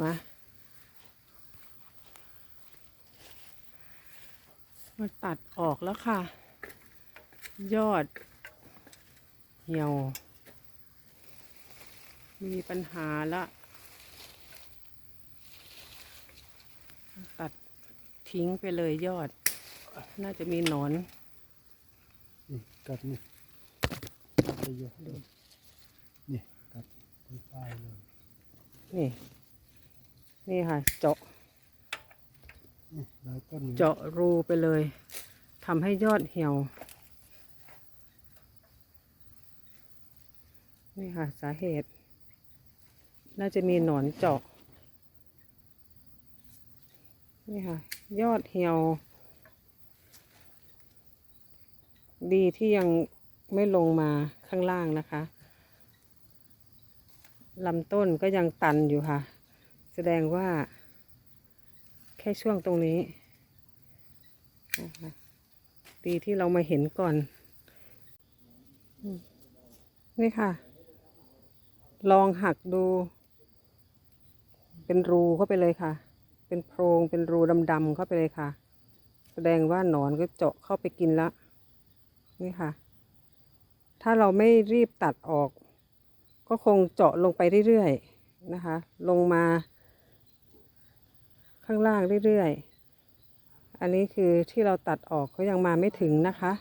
มา มาตัดออกแล้วค่ะ ยอด เหี่ยว มีปัญหาละ ตัดทิ้งไปเลยยอด น่าจะมีหนอนนี่กัดนี่กัดไปเยอะเลยนี่กัดไปปลายเลยนี่ นี่ค่ะ เจาะนี่หลายต้นอยู่เจาะรูไปเลยทำให้ยอดเหี่ยว นี่ค่ะ สาเหตุ น่าจะมีหนอนเจาะ นี่ค่ะ ยอดเหี่ยว ดีที่ยังไม่ลงมาข้างล่างนะคะลำต้นก็ยังตันอยู่ค่ะ แสดงว่า แค่ช่วงตรงนี้นะคะดีที่เรามาเห็นก่อน นี่ค่ะ ลองหักดู เป็นรูเข้าไปเลยค่ะ เป็นโพรงเป็นรูดำๆเข้าไปเลยค่ะ แสดงว่าหนอนก็เจาะเข้าไปกินล้วนี่ค่ะ ถ้าเราไม่รีบตัดออก ก็คงเจาะลงไปเรื่อยๆนะคะ ลงมา ข้างล่างเรื่อยๆ อันนี้คือที่เราตัดออกเขายังมาไม่ถึงนะคะ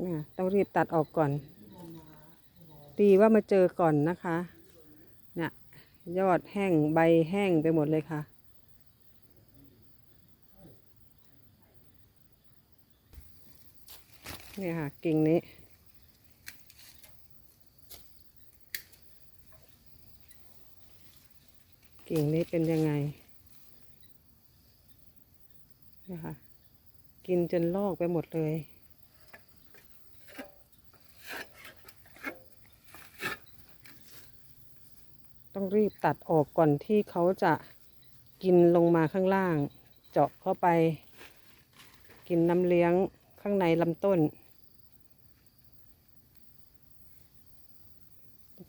เนี่ยต้องรีบตัดออกก่อน ดีว่ามาเจอก่อนนะคะเนี่ยยอดแห้งใบแห้งไปหมดเลยค่ะ เนี่ยค่ะกิ่งนี้กิ่งนี้เป็นยังไง นะคะกินจนลอกไปหมดเลย ต้องรีบตัดออกก่อนที่เขาจะกินลงมาข้างล่าง เจาะเข้าไป กินน้ำเลี้ยงข้างในลำต้น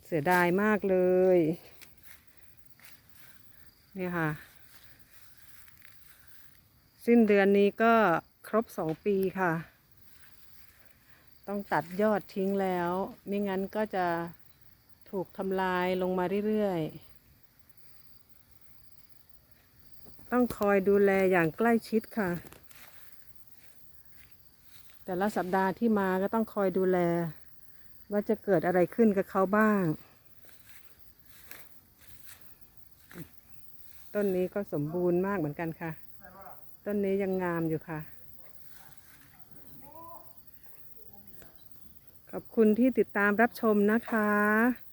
เสียดายมากเลย เนี่ยค่ะ สิ้นเดือนนี้ก็ครบสองปีค่ะ ต้องตัดยอดทิ้งแล้ว ไม่งั้นก็จะถูกทำลายลงมาเรื่อยๆ ต้องคอยดูแลอย่างใกล้ชิดค่ะ แต่ละสัปดาห์ที่มาก็ต้องคอยดูแล ว่าจะเกิดอะไรขึ้นกับเขาบ้าง ต้นนี้ก็สมบูรณ์มากเหมือนกันค่ะ ต้นนี้ยังงามอยู่ค่ะ ขอบคุณที่ติดตามรับชมนะคะ